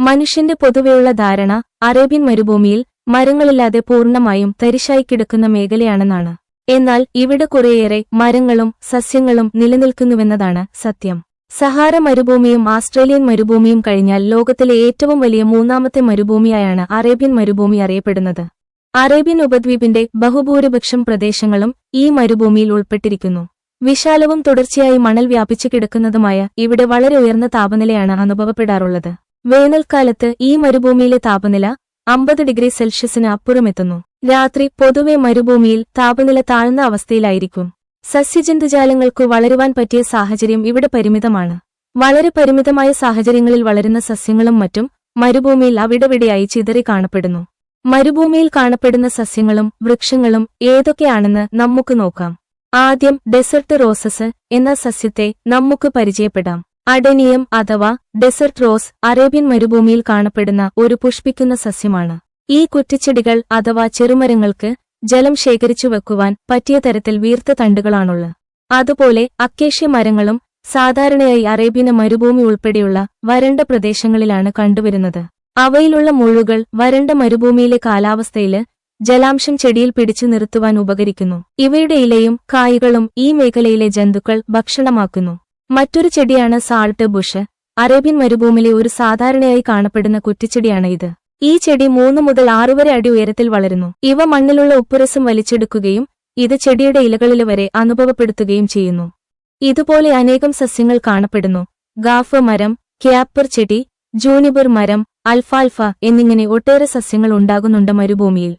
മനുഷ്യന്റെ പൊതുവെയുള്ള ധാരണ അറേബ്യൻ മരുഭൂമിയിൽ മരങ്ങളില്ലാതെ പൂർണമായും തരിശായി കിടക്കുന്ന മേഖലയാണെന്നാണ്. എന്നാൽ ഇവിടെ കുറേയേറെ മരങ്ങളും സസ്യങ്ങളും നിലനിൽക്കുന്നുവെന്നതാണ് സത്യം. സഹാര മരുഭൂമിയും ആസ്ട്രേലിയൻ മരുഭൂമിയും കഴിഞ്ഞാൽ ലോകത്തിലെ ഏറ്റവും വലിയ മൂന്നാമത്തെ മരുഭൂമിയായാണ് അറേബ്യൻ മരുഭൂമി അറിയപ്പെടുന്നത്. അറേബ്യൻ ഉപദ്വീപിന്റെ ബഹുഭൂരിപക്ഷം പ്രദേശങ്ങളും ഈ മരുഭൂമിയിൽ ഉൾപ്പെട്ടിരിക്കുന്നു. വിശാലവും തുടർച്ചയായി മണൽ വ്യാപിച്ചു കിടക്കുന്നതുമായ ഇവിടെ വളരെ ഉയർന്ന താപനിലയാണ് അനുഭവപ്പെടാറുള്ളത്. വേനൽക്കാലത്ത് ഈ മരുഭൂമിയിലെ താപനില അമ്പത് ഡിഗ്രി സെൽഷ്യസിന് അപ്പുറമെത്തുന്നു. രാത്രി പൊതുവെ മരുഭൂമിയിൽ താപനില താഴ്ന്ന അവസ്ഥയിലായിരിക്കും. സസ്യജന്തുജാലങ്ങൾക്കു വളരുവാൻ പറ്റിയ സാഹചര്യം ഇവിടെ പരിമിതമാണ്. വളരെ പരിമിതമായ സാഹചര്യങ്ങളിൽ വളരുന്ന സസ്യങ്ങളും മറ്റും മരുഭൂമിയിൽ അവിടെവിടെയായി ചിതറി കാണപ്പെടുന്നു. മരുഭൂമിയിൽ കാണപ്പെടുന്ന സസ്യങ്ങളും വൃക്ഷങ്ങളും ഏതൊക്കെയാണെന്ന് നമുക്ക് നോക്കാം. ആദ്യം ഡെസർട്ട് റോസസ് എന്ന സസ്യത്തെ നമുക്ക് പരിചയപ്പെടാം. അഡനിയം അഥവാ ഡെസർട്ട് റോസ് അറേബ്യൻ മരുഭൂമിയിൽ കാണപ്പെടുന്ന ഒരു പുഷ്പിക്കുന്ന സസ്യമാണ്. ഈ കുറ്റിച്ചെടികൾ അഥവാ ചെറുമരങ്ങൾക്ക് ജലം ശേഖരിച്ചു വെക്കുവാൻ പറ്റിയ തരത്തിൽ വീർത്ത തണ്ടുകളാണുള്ളത്. അതുപോലെ അക്കേഷ്യ മരങ്ങളും സാധാരണയായി അറേബ്യന മരുഭൂമി ഉൾപ്പെടെയുള്ള വരണ്ട പ്രദേശങ്ങളിലാണ് കണ്ടുവരുന്നത്. അവയിലുള്ള മുഴുകൾ വരണ്ട മരുഭൂമിയിലെ കാലാവസ്ഥയിൽ ജലാംശം ചെടിയിൽ പിടിച്ചു നിർത്തുവാൻ ഉപകരിക്കുന്നു. ഇവയുടെ ഇലയും കായ്കളും ഈ മേഖലയിലെ ജന്തുക്കൾ ഭക്ഷണമാക്കുന്നു. മറ്റൊരു ചെടിയാണ് സാൾട്ട് ബുഷ്. അറേബ്യൻ മരുഭൂമിയിലെ ഒരു സാധാരണയായി കാണപ്പെടുന്ന കുറ്റിച്ചെടിയാണ് ഇത്. ഈ ചെടി മൂന്ന് മുതൽ ആറുവരെ അടി ഉയരത്തിൽ വളരുന്നു. ഇവ മണ്ണിലുള്ള ഉപ്പുരസം വലിച്ചെടുക്കുകയും ഇത് ചെടിയുടെ ഇലകളിൽ വരെ അനുഭവപ്പെടുത്തുകയും ചെയ്യുന്നു. ഇതുപോലെ അനേകം സസ്യങ്ങൾ കാണപ്പെടുന്നു. ഗാഫ് മരം ക്യാപ്പർ ചെടി ജൂനിബർ മരം അൽഫാൽഫ എന്നിങ്ങനെ ഒട്ടേറെ സസ്യങ്ങൾ ഉണ്ടാകുന്നുണ്ട് മരുഭൂമിയിൽ.